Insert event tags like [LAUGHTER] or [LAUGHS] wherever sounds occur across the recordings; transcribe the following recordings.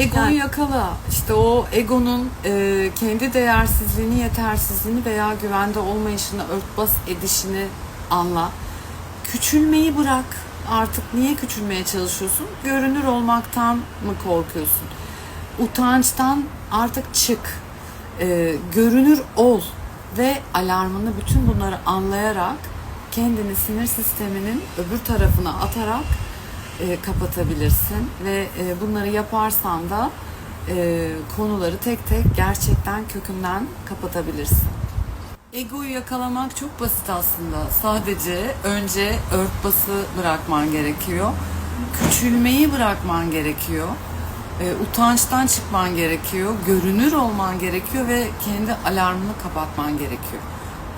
egoyu Yani- yakala. İşte o egonun e, kendi değersizliğini, yetersizliğini veya güvende olmayışını, örtbas edişini anla. Küçülmeyi bırak. Artık niye küçülmeye çalışıyorsun? Görünür olmaktan mı korkuyorsun? Utançtan artık çık. E, görünür ol ve alarmını bütün bunları anlayarak kendini sinir sisteminin öbür tarafına atarak e, kapatabilirsin ve e, bunları yaparsan da e, konuları tek tek gerçekten kökünden kapatabilirsin. Egoyu yakalamak çok basit aslında. Sadece önce örtbası bırakman gerekiyor. Küçülmeyi bırakman gerekiyor. E, utançtan çıkman gerekiyor. Görünür olman gerekiyor ve kendi alarmını kapatman gerekiyor.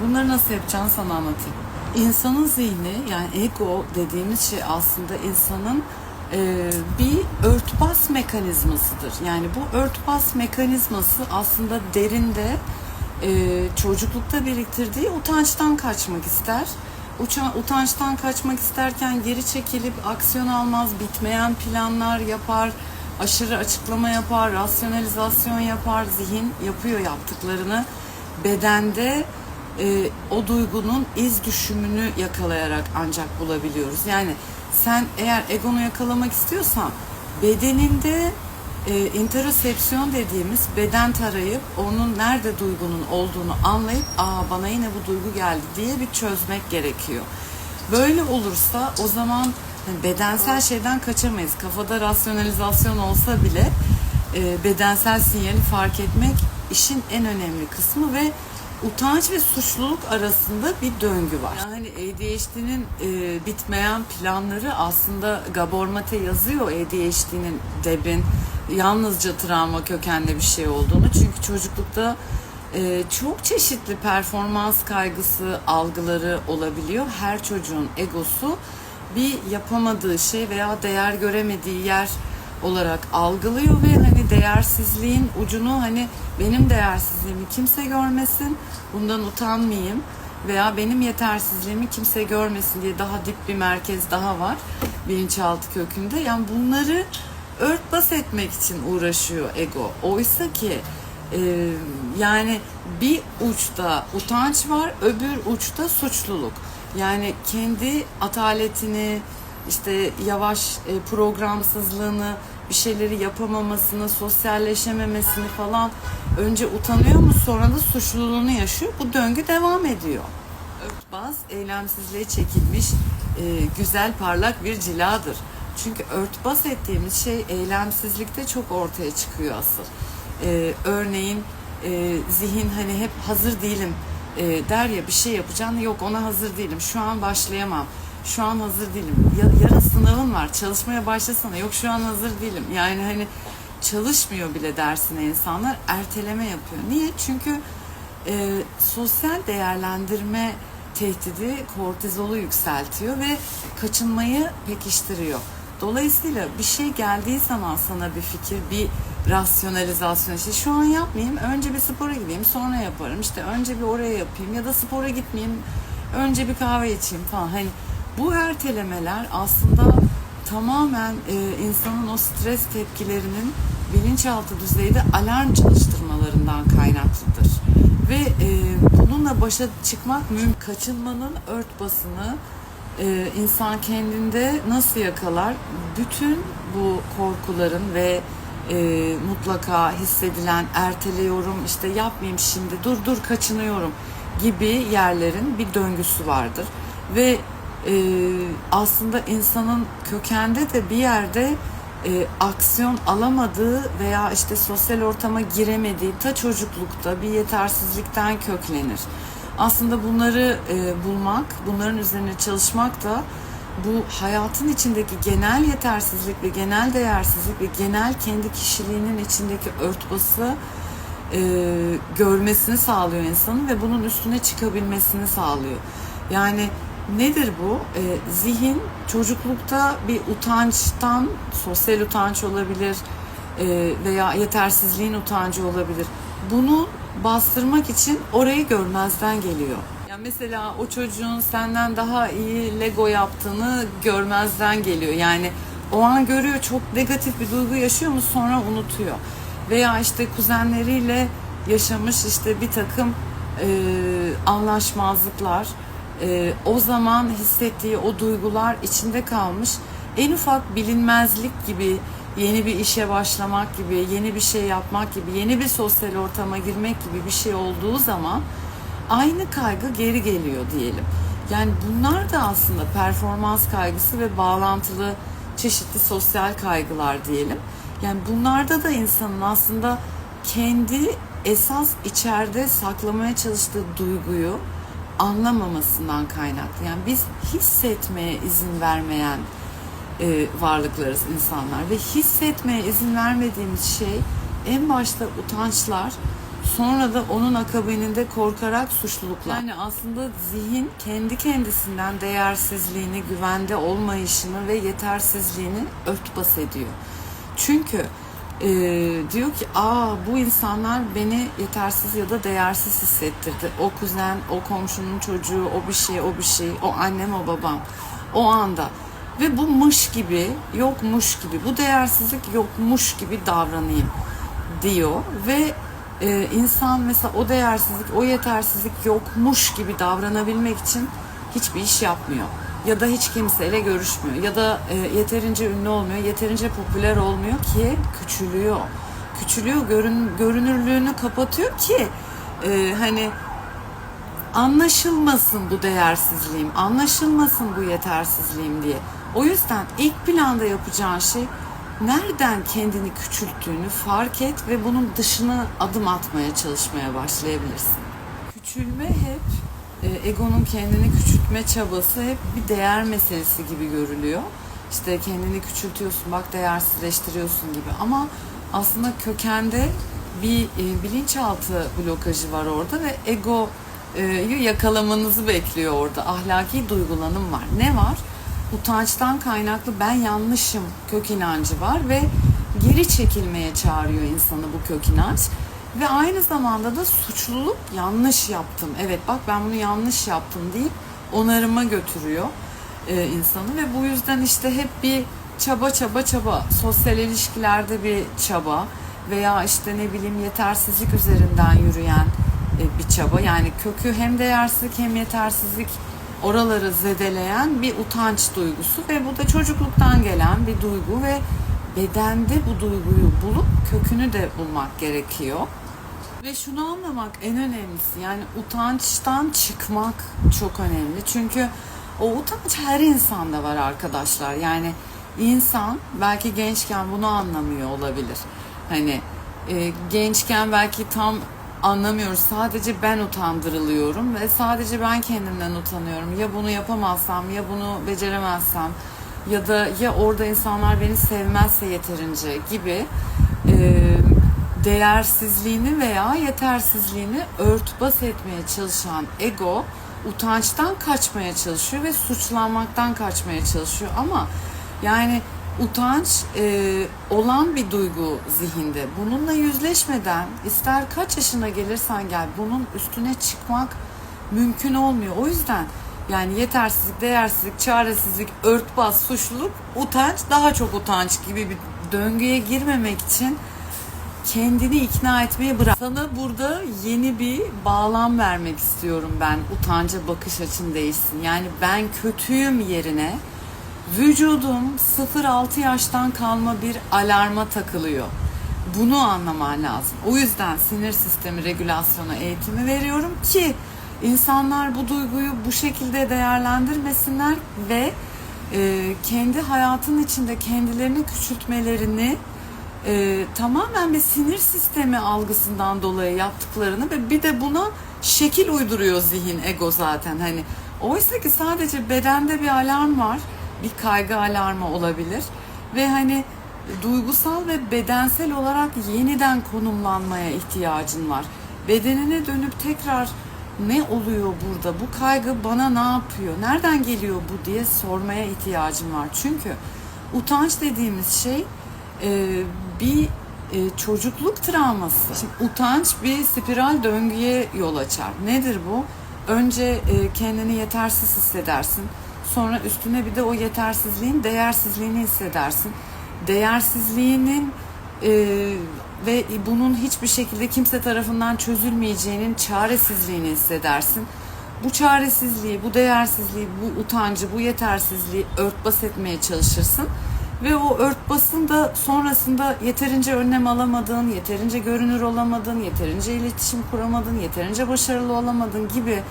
Bunları nasıl yapacağını sana anlatayım. İnsanın zihni yani ego dediğimiz şey aslında insanın e, bir örtbas mekanizmasıdır. Yani bu örtbas mekanizması aslında derinde e, çocuklukta biriktirdiği utançtan kaçmak ister. Uça, utançtan kaçmak isterken geri çekilip aksiyon almaz, bitmeyen planlar yapar, aşırı açıklama yapar, rasyonalizasyon yapar, zihin yapıyor yaptıklarını. Bedende e, o duygunun iz düşümünü yakalayarak ancak bulabiliyoruz. Yani sen eğer egonu yakalamak istiyorsan bedeninde e, interosepsiyon dediğimiz beden tarayıp onun nerede duygunun olduğunu anlayıp aa bana yine bu duygu geldi diye bir çözmek gerekiyor. Böyle olursa o zaman hani bedensel şeyden kaçamayız. Kafada rasyonalizasyon olsa bile e, bedensel sinyali fark etmek işin en önemli kısmı ve utanç ve suçluluk arasında bir döngü var. Yani ADHD'nin e, bitmeyen planları aslında Gabor Mate yazıyor ADHD'nin Deb'in yalnızca travma kökenli bir şey olduğunu. Çünkü çocuklukta e, çok çeşitli performans kaygısı algıları olabiliyor. Her çocuğun egosu bir yapamadığı şey veya değer göremediği yer olarak algılıyor ve hani değersizliğin ucunu hani benim değersizliğimi kimse görmesin, bundan utanmayayım veya benim yetersizliğimi kimse görmesin diye daha dip bir merkez daha var bilinçaltı kökünde. Yani bunları örtbas etmek için uğraşıyor ego. Oysa ki e, yani bir uçta utanç var, öbür uçta suçluluk. Yani kendi ataletini, işte yavaş e, programsızlığını, bir şeyleri yapamamasını, sosyalleşememesini falan önce utanıyor mu sonra da suçluluğunu yaşıyor. Bu döngü devam ediyor. Örtbas eylemsizliğe çekilmiş e, güzel parlak bir ciladır. Çünkü örtbas ettiğimiz şey eylemsizlikte çok ortaya çıkıyor asıl. E, örneğin e, zihin hani hep hazır değilim e, der ya bir şey yapacaksın yok ona hazır değilim şu an başlayamam şu an hazır değilim ya, yarın sınavın var çalışmaya başlasana yok şu an hazır değilim yani hani çalışmıyor bile dersine insanlar erteleme yapıyor niye çünkü e, sosyal değerlendirme tehdidi kortizolu yükseltiyor ve kaçınmayı pekiştiriyor. Dolayısıyla bir şey geldiği zaman sana bir fikir, bir rasyonalizasyon işte şu an yapmayayım, önce bir spora gideyim, sonra yaparım. İşte önce bir oraya yapayım ya da spora gitmeyeyim, önce bir kahve içeyim falan. Hani bu ertelemeler aslında tamamen e, insanın o stres tepkilerinin bilinçaltı düzeyde alarm çalıştırmalarından kaynaklıdır. Ve e, bununla başa çıkmak mümkün. Kaçınmanın örtbasını e, insan kendinde nasıl yakalar? Bütün bu korkuların ve e, mutlaka hissedilen erteliyorum, işte yapmayayım şimdi, dur dur kaçınıyorum gibi yerlerin bir döngüsü vardır. Ve aslında insanın kökende de bir yerde e, aksiyon alamadığı veya işte sosyal ortama giremediği ta çocuklukta bir yetersizlikten köklenir. Aslında bunları e, bulmak, bunların üzerine çalışmak da bu hayatın içindeki genel yetersizlik ve genel değersizlik ve genel kendi kişiliğinin içindeki örtbası e, görmesini sağlıyor insanın ve bunun üstüne çıkabilmesini sağlıyor. Yani nedir bu? E, zihin çocuklukta bir utançtan, sosyal utanç olabilir e, veya yetersizliğin utancı olabilir. Bunu bastırmak için orayı görmezden geliyor. Yani mesela o çocuğun senden daha iyi Lego yaptığını görmezden geliyor. Yani o an görüyor çok negatif bir duygu yaşıyor mu sonra unutuyor. Veya işte kuzenleriyle yaşamış işte bir takım e, anlaşmazlıklar, e, o zaman hissettiği o duygular içinde kalmış. En ufak bilinmezlik gibi yeni bir işe başlamak gibi, yeni bir şey yapmak gibi, yeni bir sosyal ortama girmek gibi bir şey olduğu zaman aynı kaygı geri geliyor diyelim. Yani bunlar da aslında performans kaygısı ve bağlantılı çeşitli sosyal kaygılar diyelim. Yani bunlarda da insanın aslında kendi esas içeride saklamaya çalıştığı duyguyu anlamamasından kaynaklı. Yani biz hissetmeye izin vermeyen e, varlıklarız insanlar ve hissetmeye izin vermediğimiz şey en başta utançlar sonra da onun akabininde korkarak suçluluklar. Yani aslında zihin kendi kendisinden değersizliğini, güvende olmayışını ve yetersizliğini örtbas ediyor. Çünkü e, diyor ki aa bu insanlar beni yetersiz ya da değersiz hissettirdi. O kuzen, o komşunun çocuğu, o bir şey, o bir şey, o annem, o babam. O anda. Ve bu mış gibi, yokmuş gibi, bu değersizlik yokmuş gibi davranayım diyor. Ve e, insan mesela o değersizlik, o yetersizlik yokmuş gibi davranabilmek için hiçbir iş yapmıyor. Ya da hiç kimseyle görüşmüyor. Ya da e, yeterince ünlü olmuyor, yeterince popüler olmuyor ki küçülüyor. Küçülüyor, görün, görünürlüğünü kapatıyor ki e, hani anlaşılmasın bu değersizliğim, anlaşılmasın bu yetersizliğim diye. O yüzden ilk planda yapacağın şey nereden kendini küçülttüğünü fark et ve bunun dışına adım atmaya çalışmaya başlayabilirsin. Küçülme hep egonun kendini küçültme çabası hep bir değer meselesi gibi görülüyor. İşte kendini küçültüyorsun, bak değersizleştiriyorsun gibi. Ama aslında kökende bir e, bilinçaltı blokajı var orada ve ego e, yakalamanızı bekliyor orada. Ahlaki duygulanım var. Ne var? Utançtan kaynaklı ben yanlışım kök inancı var ve geri çekilmeye çağırıyor insanı bu kök inanç. Ve aynı zamanda da suçluluk yanlış yaptım. Evet bak ben bunu yanlış yaptım deyip onarıma götürüyor e, insanı ve bu yüzden işte hep bir çaba çaba çaba sosyal ilişkilerde bir çaba veya işte ne bileyim yetersizlik üzerinden yürüyen e, bir çaba. Yani kökü hem değersizlik hem yetersizlik oraları zedeleyen bir utanç duygusu ve bu da çocukluktan gelen bir duygu ve bedende bu duyguyu bulup kökünü de bulmak gerekiyor. Ve şunu anlamak en önemlisi yani utançtan çıkmak çok önemli. Çünkü o utanç her insanda var arkadaşlar. Yani insan belki gençken bunu anlamıyor olabilir. Hani e, gençken belki tam anlamıyoruz. Sadece ben utandırılıyorum ve sadece ben kendimden utanıyorum. Ya bunu yapamazsam ya bunu beceremezsem ya da ya orada insanlar beni sevmezse yeterince gibi e, değersizliğini veya yetersizliğini örtbas etmeye çalışan ego utançtan kaçmaya çalışıyor ve suçlanmaktan kaçmaya çalışıyor ama yani utanç e, olan bir duygu zihinde. Bununla yüzleşmeden ister kaç yaşına gelirsen gel bunun üstüne çıkmak mümkün olmuyor. O yüzden yani yetersizlik, değersizlik, çaresizlik, örtbas, suçluluk, utanç, daha çok utanç gibi bir döngüye girmemek için kendini ikna etmeye bırak. Sana burada yeni bir bağlam vermek istiyorum ben. Utanca bakış açın değişsin. Yani ben kötüyüm yerine vücudum 0-6 yaştan kalma bir alarma takılıyor. Bunu anlaman lazım. O yüzden sinir sistemi regülasyonu eğitimi veriyorum ki insanlar bu duyguyu bu şekilde değerlendirmesinler ve e, kendi hayatın içinde kendilerini küçültmelerini e, tamamen bir sinir sistemi algısından dolayı yaptıklarını ve bir de buna şekil uyduruyor zihin, ego zaten hani. Oysa ki sadece bedende bir alarm var, bir kaygı alarmı olabilir ve hani duygusal ve bedensel olarak yeniden konumlanmaya ihtiyacın var. Bedenine dönüp tekrar ne oluyor burada? Bu kaygı bana ne yapıyor? Nereden geliyor bu diye sormaya ihtiyacım var. Çünkü utanç dediğimiz şey e, bir e, çocukluk travması. Şimdi utanç bir spiral döngüye yol açar. Nedir bu? Önce e, kendini yetersiz hissedersin. Sonra üstüne bir de o yetersizliğin değersizliğini hissedersin. Değersizliğinin e, ve bunun hiçbir şekilde kimse tarafından çözülmeyeceğinin çaresizliğini hissedersin. Bu çaresizliği, bu değersizliği, bu utancı, bu yetersizliği örtbas etmeye çalışırsın. Ve o örtbasın da sonrasında yeterince önlem alamadığın, yeterince görünür olamadığın, yeterince iletişim kuramadın, yeterince başarılı olamadın gibi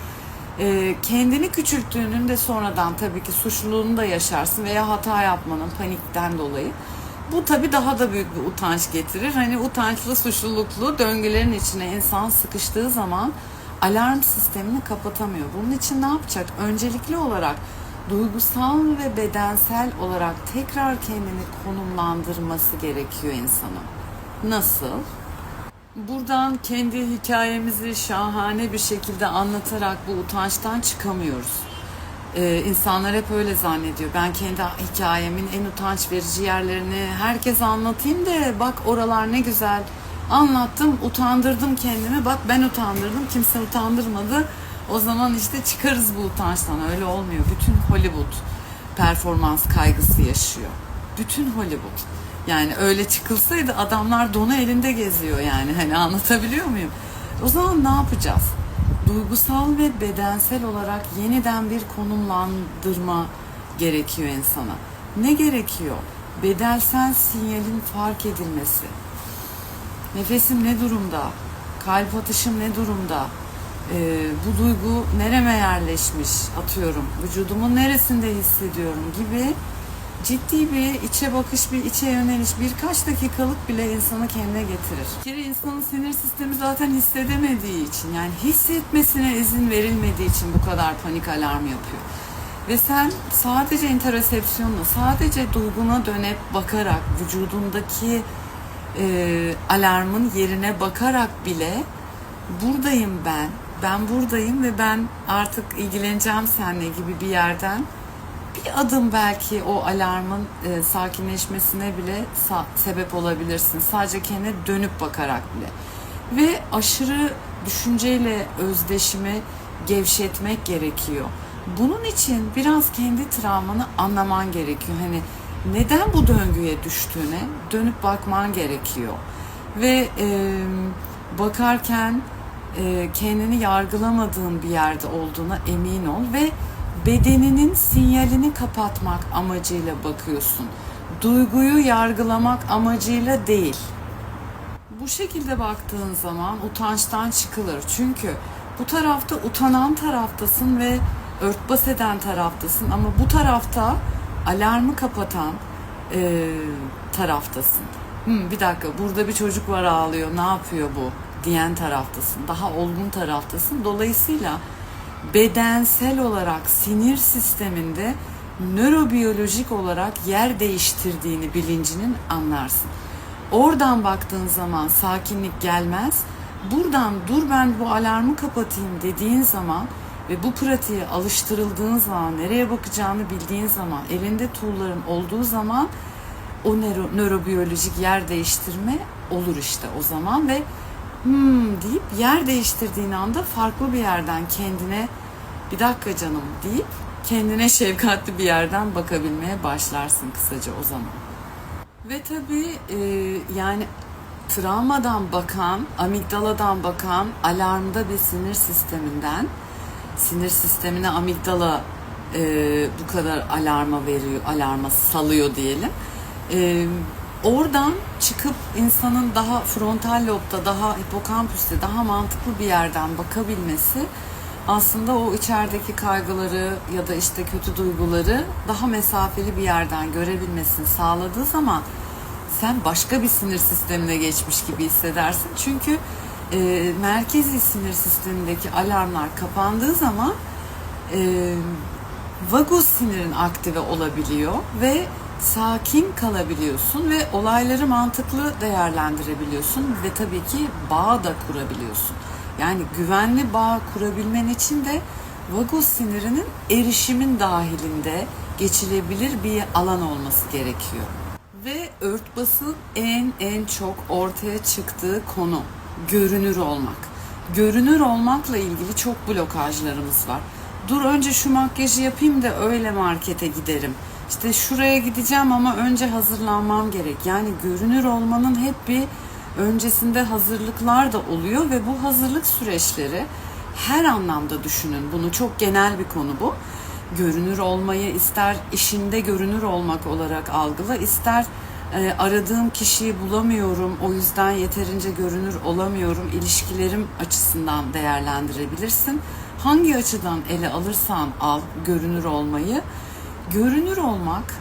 e, kendini küçülttüğünün de sonradan tabii ki suçluluğunu da yaşarsın veya hata yapmanın panikten dolayı. Bu tabii daha da büyük bir utanç getirir. Hani utançlı, suçluluklu döngülerin içine insan sıkıştığı zaman alarm sistemini kapatamıyor. Bunun için ne yapacak? Öncelikli olarak duygusal ve bedensel olarak tekrar kendini konumlandırması gerekiyor insanın. Nasıl? Buradan kendi hikayemizi şahane bir şekilde anlatarak bu utançtan çıkamıyoruz. Ee, insanlar hep öyle zannediyor. Ben kendi hikayemin en utanç verici yerlerini herkese anlatayım da bak oralar ne güzel. Anlattım, utandırdım kendimi. Bak ben utandırdım, kimse utandırmadı. O zaman işte çıkarız bu utançtan. Öyle olmuyor. Bütün Hollywood performans kaygısı yaşıyor. Bütün Hollywood. Yani öyle çıkılsaydı adamlar donu elinde geziyor yani. Hani anlatabiliyor muyum? O zaman ne yapacağız? Duygusal ve bedensel olarak yeniden bir konumlandırma gerekiyor insana. Ne gerekiyor? Bedensel sinyalin fark edilmesi. Nefesim ne durumda? Kalp atışım ne durumda? Ee, bu duygu nereme yerleşmiş atıyorum. Vücudumun neresinde hissediyorum gibi ciddi bir içe bakış, bir içe yöneliş birkaç dakikalık bile insanı kendine getirir. Bir kere insanın sinir sistemi zaten hissedemediği için yani hissetmesine izin verilmediği için bu kadar panik alarm yapıyor. Ve sen sadece intersepsiyonla, sadece duyguna dönüp bakarak vücudundaki e, alarmın yerine bakarak bile buradayım ben, ben buradayım ve ben artık ilgileneceğim seninle gibi bir yerden bir adım belki o alarmın e, sakinleşmesine bile sa- sebep olabilirsin. Sadece kendine dönüp bakarak bile. Ve aşırı düşünceyle özdeşimi gevşetmek gerekiyor. Bunun için biraz kendi travmanı anlaman gerekiyor. Hani neden bu döngüye düştüğüne dönüp bakman gerekiyor. Ve e, bakarken e, kendini yargılamadığın bir yerde olduğuna emin ol ve bedeninin sinyalini kapatmak amacıyla bakıyorsun. Duyguyu yargılamak amacıyla değil. Bu şekilde baktığın zaman utançtan çıkılır. Çünkü bu tarafta utanan taraftasın ve örtbas eden taraftasın ama bu tarafta alarmı kapatan e, taraftasın. Hmm, bir dakika burada bir çocuk var ağlıyor ne yapıyor bu diyen taraftasın. Daha olgun taraftasın. Dolayısıyla bedensel olarak sinir sisteminde nörobiyolojik olarak yer değiştirdiğini bilincinin anlarsın. Oradan baktığın zaman sakinlik gelmez. Buradan dur ben bu alarmı kapatayım dediğin zaman ve bu pratiğe alıştırıldığın zaman, nereye bakacağını bildiğin zaman, elinde tool'ların olduğu zaman o nöro, nörobiyolojik yer değiştirme olur işte o zaman ve hmm deyip yer değiştirdiğin anda farklı bir yerden kendine bir dakika canım deyip kendine şefkatli bir yerden bakabilmeye başlarsın kısaca o zaman. Ve tabii e, yani travmadan bakan, amigdaladan bakan alarmda bir sinir sisteminden sinir sistemine amigdala e, bu kadar alarma veriyor, alarma salıyor diyelim. E, oradan çıkıp insanın daha frontal lobda, daha hipokampüste, daha mantıklı bir yerden bakabilmesi aslında o içerideki kaygıları ya da işte kötü duyguları daha mesafeli bir yerden görebilmesini sağladığı zaman sen başka bir sinir sistemine geçmiş gibi hissedersin. Çünkü e, merkezi sinir sistemindeki alarmlar kapandığı zaman e, vagus sinirin aktive olabiliyor ve sakin kalabiliyorsun ve olayları mantıklı değerlendirebiliyorsun ve tabii ki bağ da kurabiliyorsun. Yani güvenli bağ kurabilmen için de vagus sinirinin erişimin dahilinde geçilebilir bir alan olması gerekiyor. Ve örtbasın en en çok ortaya çıktığı konu görünür olmak. Görünür olmakla ilgili çok blokajlarımız var. dur önce şu makyajı yapayım da öyle markete giderim. İşte şuraya gideceğim ama önce hazırlanmam gerek. Yani görünür olmanın hep bir öncesinde hazırlıklar da oluyor ve bu hazırlık süreçleri her anlamda düşünün. Bunu çok genel bir konu bu. Görünür olmayı ister işinde görünür olmak olarak algıla, ister e, aradığım kişiyi bulamıyorum, o yüzden yeterince görünür olamıyorum, ilişkilerim açısından değerlendirebilirsin. Hangi açıdan ele alırsan al görünür olmayı, görünür olmak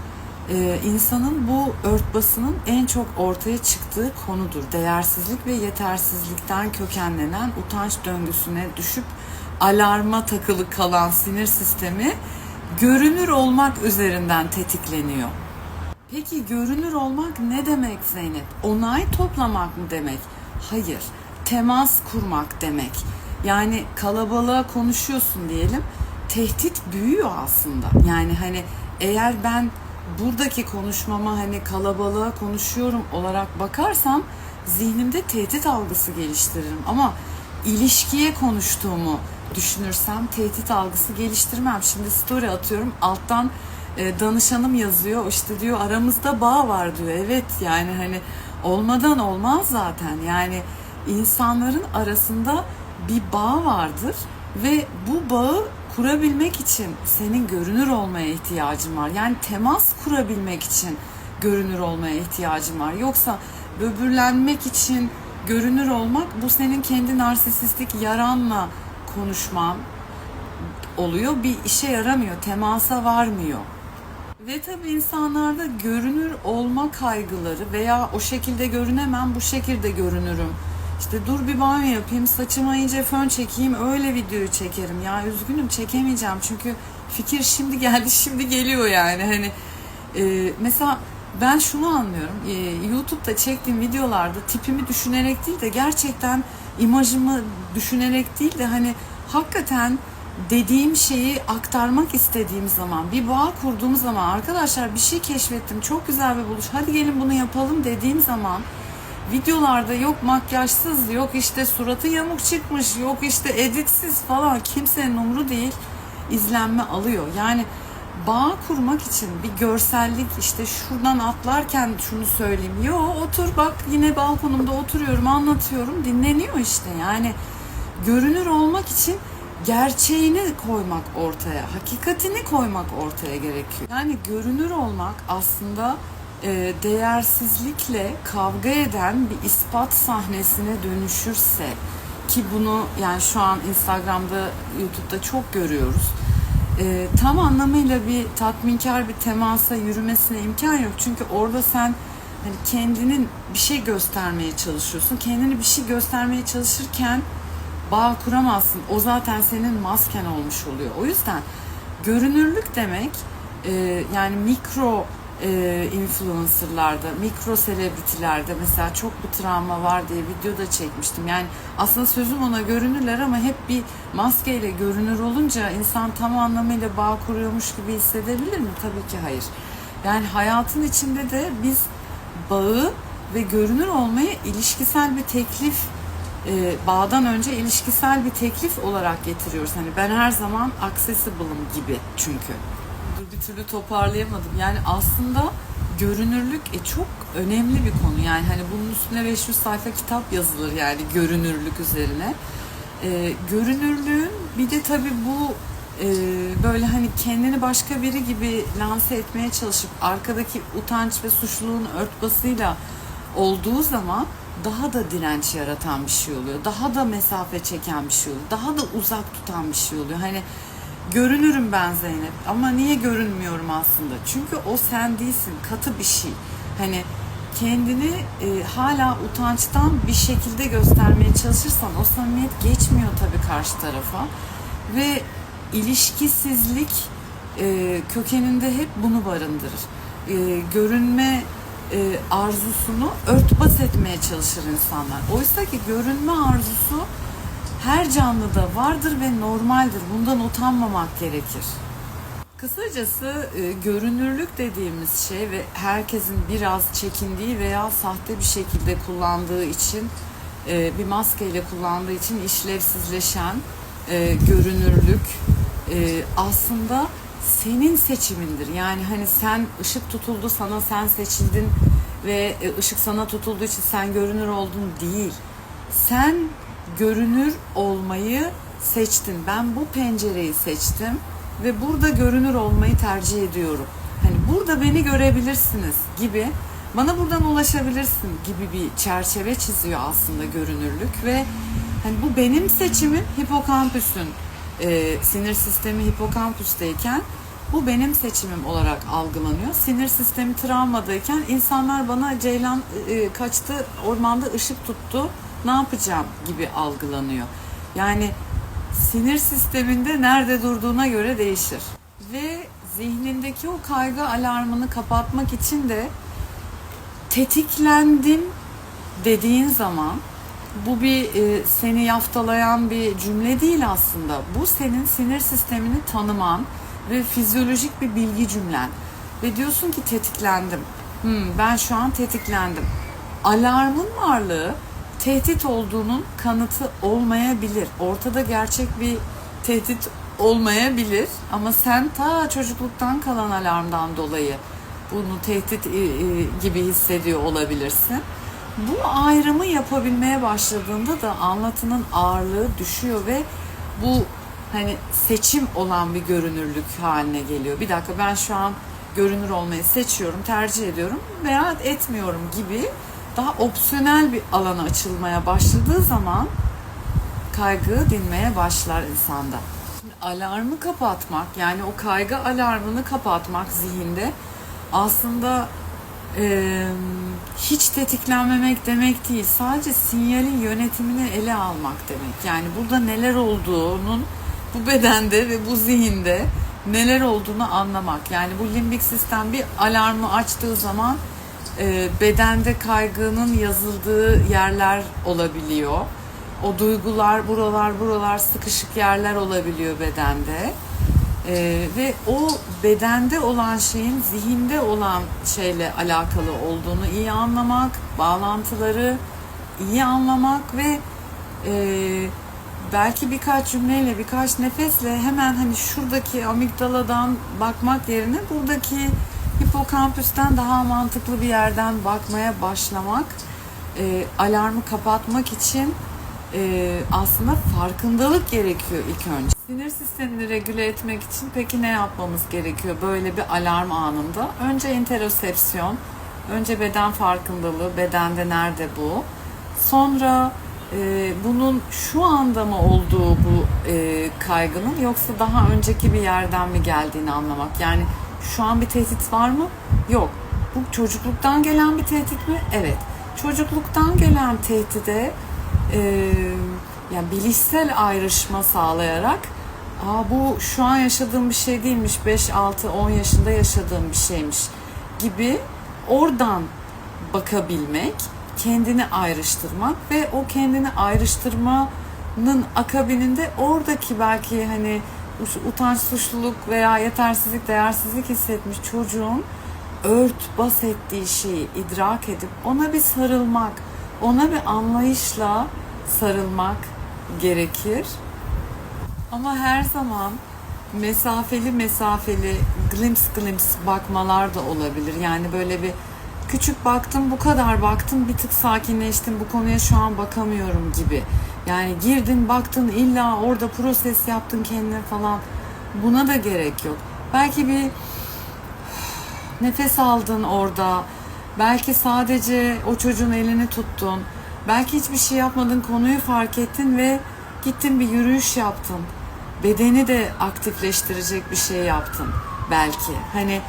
e, insanın bu örtbasının en çok ortaya çıktığı konudur. Değersizlik ve yetersizlikten kökenlenen utanç döngüsüne düşüp alarma takılı kalan sinir sistemi görünür olmak üzerinden tetikleniyor. Peki görünür olmak ne demek Zeynep? Onay toplamak mı demek? Hayır. Temas kurmak demek. Yani kalabalığa konuşuyorsun diyelim. Tehdit büyüyor aslında. Yani hani eğer ben buradaki konuşmama hani kalabalığa konuşuyorum olarak bakarsam zihnimde tehdit algısı geliştiririm. Ama ilişkiye konuştuğumu düşünürsem tehdit algısı geliştirmem. Şimdi story atıyorum alttan e, danışanım yazıyor işte diyor aramızda bağ var diyor. Evet yani hani olmadan olmaz zaten. Yani insanların arasında bir bağ vardır ve bu bağı kurabilmek için senin görünür olmaya ihtiyacın var. Yani temas kurabilmek için görünür olmaya ihtiyacın var. Yoksa böbürlenmek için görünür olmak bu senin kendi narsisistik yaranla konuşman oluyor. Bir işe yaramıyor, temasa varmıyor. Ve tabii insanlarda görünür olma kaygıları veya o şekilde görünemem, bu şekilde görünürüm. İşte dur bir banyo yapayım, saçıma iyice fön çekeyim, öyle videoyu çekerim. Ya üzgünüm çekemeyeceğim çünkü fikir şimdi geldi, [LAUGHS] şimdi geliyor yani. Hani e, mesela ben şunu anlıyorum. E, YouTube'da çektiğim videolarda tipimi düşünerek değil de gerçekten imajımı düşünerek değil de hani hakikaten dediğim şeyi aktarmak istediğim zaman, bir bağ kurduğum zaman arkadaşlar bir şey keşfettim, çok güzel bir buluş, hadi gelin bunu yapalım dediğim zaman videolarda yok makyajsız, yok işte suratı yamuk çıkmış, yok işte editsiz falan kimsenin umru değil izlenme alıyor. Yani bağ kurmak için bir görsellik işte şuradan atlarken şunu söyleyeyim. Yo otur bak yine balkonumda oturuyorum anlatıyorum dinleniyor işte yani görünür olmak için gerçeğini koymak ortaya, hakikatini koymak ortaya gerekiyor. Yani görünür olmak aslında e, değersizlikle kavga eden bir ispat sahnesine dönüşürse ki bunu yani şu an Instagram'da, YouTube'da çok görüyoruz. E, tam anlamıyla bir tatminkar bir temasa yürümesine imkan yok. Çünkü orada sen hani kendinin bir şey göstermeye çalışıyorsun. Kendini bir şey göstermeye çalışırken bağ kuramazsın. O zaten senin masken olmuş oluyor. O yüzden görünürlük demek e, yani mikro e, influencerlarda, mikro selebritilerde mesela çok bir travma var diye video da çekmiştim. Yani aslında sözüm ona görünürler ama hep bir maskeyle görünür olunca insan tam anlamıyla bağ kuruyormuş gibi hissedebilir mi? Tabii ki hayır. Yani hayatın içinde de biz bağı ve görünür olmayı ilişkisel bir teklif e, bağdan önce ilişkisel bir teklif olarak getiriyoruz. Hani ben her zaman accessible'ım gibi çünkü. Bir türlü toparlayamadım. Yani aslında görünürlük e, çok önemli bir konu. Yani hani bunun üstüne 500 sayfa kitap yazılır yani görünürlük üzerine. E, görünürlüğün bir de tabii bu e, böyle hani kendini başka biri gibi lanse etmeye çalışıp arkadaki utanç ve suçluluğun örtbasıyla olduğu zaman daha da direnç yaratan bir şey oluyor. Daha da mesafe çeken bir şey oluyor. Daha da uzak tutan bir şey oluyor. Hani görünürüm ben Zeynep ama niye görünmüyorum aslında? Çünkü o sen değilsin. Katı bir şey. Hani kendini e, hala utançtan bir şekilde göstermeye çalışırsan o samimiyet geçmiyor tabii karşı tarafa. Ve ilişkisizlik e, kökeninde hep bunu barındırır. E, görünme e, arzusunu örtbas etmeye çalışır insanlar. Oysa ki görünme arzusu her canlıda vardır ve normaldir. Bundan utanmamak gerekir. Kısacası e, görünürlük dediğimiz şey ve herkesin biraz çekindiği veya sahte bir şekilde kullandığı için e, bir maskeyle kullandığı için işlevsizleşen e, görünürlük aslında senin seçimindir. Yani hani sen ışık tutuldu sana sen seçildin ve ışık sana tutulduğu için sen görünür oldun değil. Sen görünür olmayı seçtin. Ben bu pencereyi seçtim ve burada görünür olmayı tercih ediyorum. Hani burada beni görebilirsiniz gibi bana buradan ulaşabilirsin gibi bir çerçeve çiziyor aslında görünürlük ve hani bu benim seçimim hipokampüsün e, sinir sistemi hipokampüsteyken bu benim seçimim olarak algılanıyor. Sinir sistemi travmadayken insanlar bana Ceylan e, kaçtı ormanda ışık tuttu ne yapacağım gibi algılanıyor. Yani sinir sisteminde nerede durduğuna göre değişir. Ve zihnindeki o kaygı alarmını kapatmak için de tetiklendim dediğin zaman bu bir e, seni yaftalayan bir cümle değil aslında. Bu senin sinir sistemini tanıman ve fizyolojik bir bilgi cümlen. Ve diyorsun ki tetiklendim. Hmm, ben şu an tetiklendim. Alarmın varlığı tehdit olduğunun kanıtı olmayabilir. Ortada gerçek bir tehdit olmayabilir ama sen ta çocukluktan kalan alarmdan dolayı bunu tehdit e, e, gibi hissediyor olabilirsin. Bu ayrımı yapabilmeye başladığında da anlatının ağırlığı düşüyor ve bu hani seçim olan bir görünürlük haline geliyor. Bir dakika ben şu an görünür olmayı seçiyorum, tercih ediyorum veya etmiyorum gibi daha opsiyonel bir alana açılmaya başladığı zaman kaygı dinmeye başlar insanda. Şimdi alarmı kapatmak yani o kaygı alarmını kapatmak zihinde aslında e, hiç tetiklenmemek demek değil. Sadece sinyalin yönetimini ele almak demek. Yani burada neler olduğunun bu bedende ve bu zihinde neler olduğunu anlamak. Yani bu limbik sistem bir alarmı açtığı zaman e, bedende kaygının yazıldığı yerler olabiliyor. O duygular buralar buralar sıkışık yerler olabiliyor bedende. Ee, ve o bedende olan şeyin zihinde olan şeyle alakalı olduğunu iyi anlamak, bağlantıları iyi anlamak ve e, belki birkaç cümleyle, birkaç nefesle hemen hani şuradaki amigdaladan bakmak yerine buradaki hipokampüsten daha mantıklı bir yerden bakmaya başlamak, e, alarmı kapatmak için e, aslında farkındalık gerekiyor ilk önce. Sinir sistemini regüle etmek için peki ne yapmamız gerekiyor böyle bir alarm anında? Önce interosepsiyon, önce beden farkındalığı, bedende nerede bu? Sonra e, bunun şu anda mı olduğu bu e, kaygının yoksa daha önceki bir yerden mi geldiğini anlamak. Yani şu an bir tehdit var mı? Yok. Bu çocukluktan gelen bir tehdit mi? Evet. Çocukluktan gelen tehdide e, yani bilişsel ayrışma sağlayarak Aa, bu şu an yaşadığım bir şey değilmiş 5, 6, 10 yaşında yaşadığım bir şeymiş gibi oradan bakabilmek, kendini ayrıştırmak ve o kendini ayrıştırmanın akabininde oradaki belki hani utanç, suçluluk veya yetersizlik, değersizlik hissetmiş çocuğun ört bas ettiği şeyi idrak edip ona bir sarılmak, ona bir anlayışla sarılmak gerekir. Ama her zaman mesafeli mesafeli glimpse glimpse bakmalar da olabilir. Yani böyle bir küçük baktım bu kadar baktım bir tık sakinleştim bu konuya şu an bakamıyorum gibi. Yani girdin baktın illa orada proses yaptın kendine falan buna da gerek yok. Belki bir nefes aldın orada. Belki sadece o çocuğun elini tuttun. Belki hiçbir şey yapmadın, konuyu fark ettin ve gittin bir yürüyüş yaptın. Bedeni de aktifleştirecek bir şey yaptın belki. Hani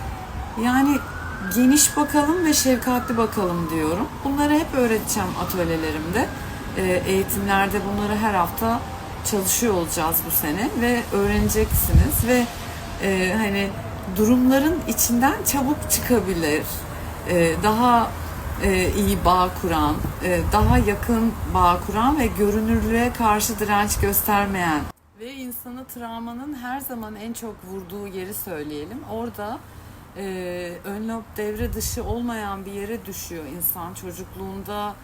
yani geniş bakalım ve şefkatli bakalım diyorum. Bunları hep öğreteceğim atölyelerimde. Ee, eğitimlerde bunları her hafta çalışıyor olacağız bu sene ve öğreneceksiniz ve e, hani durumların içinden çabuk çıkabilir. E, daha e, iyi bağ kuran, e, daha yakın bağ kuran ve görünürlüğe karşı direnç göstermeyen ve insanı travmanın her zaman en çok vurduğu yeri söyleyelim. Orada e, ön lob devre dışı olmayan bir yere düşüyor insan çocukluğunda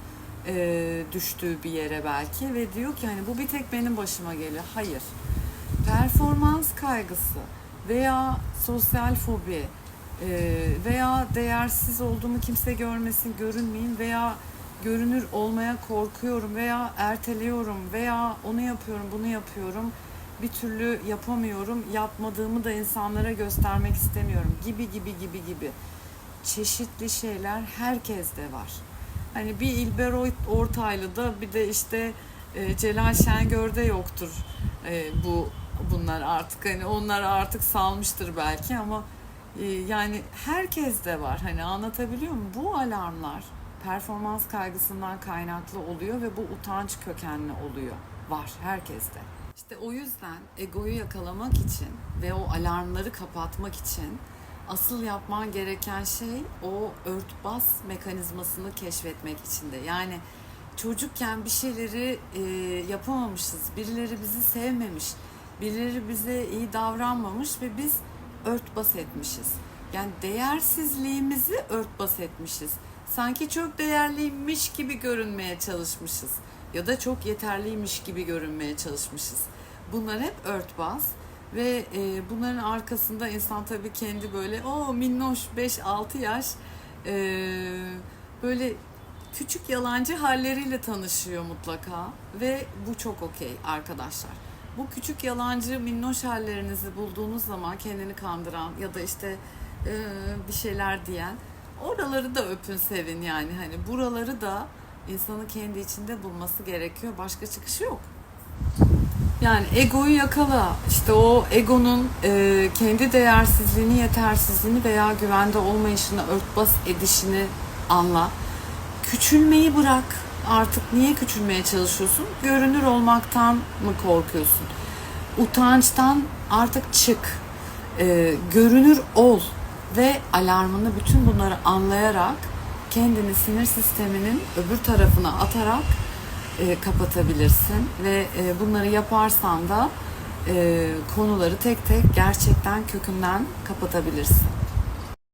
e, düştüğü bir yere belki ve diyor ki hani bu bir tek benim başıma geliyor. Hayır. performans kaygısı veya sosyal fobi e, veya değersiz olduğumu kimse görmesin, görünmeyeyim veya görünür olmaya korkuyorum veya erteliyorum veya onu yapıyorum, bunu yapıyorum bir türlü yapamıyorum, yapmadığımı da insanlara göstermek istemiyorum gibi gibi gibi gibi çeşitli şeyler herkeste var. Hani bir İlber Ortaylı'da bir de işte e, Celal Şengör'de yoktur e, bu bunlar artık hani onlar artık salmıştır belki ama e, yani herkes de var hani anlatabiliyor muyum? Bu alarmlar performans kaygısından kaynaklı oluyor ve bu utanç kökenli oluyor. Var herkeste. İşte o yüzden egoyu yakalamak için ve o alarmları kapatmak için asıl yapman gereken şey o örtbas mekanizmasını keşfetmek içinde. Yani çocukken bir şeyleri e, yapamamışız, birileri bizi sevmemiş, birileri bize iyi davranmamış ve biz örtbas etmişiz. Yani değersizliğimizi örtbas etmişiz. Sanki çok değerliymiş gibi görünmeye çalışmışız ya da çok yeterliymiş gibi görünmeye çalışmışız. Bunlar hep örtbas ve e, bunların arkasında insan tabii kendi böyle o minnoş 5-6 yaş e, böyle küçük yalancı halleriyle tanışıyor mutlaka ve bu çok okey arkadaşlar. Bu küçük yalancı minnoş hallerinizi bulduğunuz zaman kendini kandıran ya da işte e, bir şeyler diyen oraları da öpün sevin yani hani buraları da insanın kendi içinde bulması gerekiyor. Başka çıkışı yok. Yani egoyu yakala. İşte o egonun e, kendi değersizliğini, yetersizliğini veya güvende olmayışını örtbas edişini anla. Küçülmeyi bırak. Artık niye küçülmeye çalışıyorsun? Görünür olmaktan mı korkuyorsun? Utançtan artık çık. E, görünür ol ve alarmını bütün bunları anlayarak kendini sinir sisteminin öbür tarafına atarak e, kapatabilirsin ve e, bunları yaparsan da e, konuları tek tek gerçekten kökünden kapatabilirsin.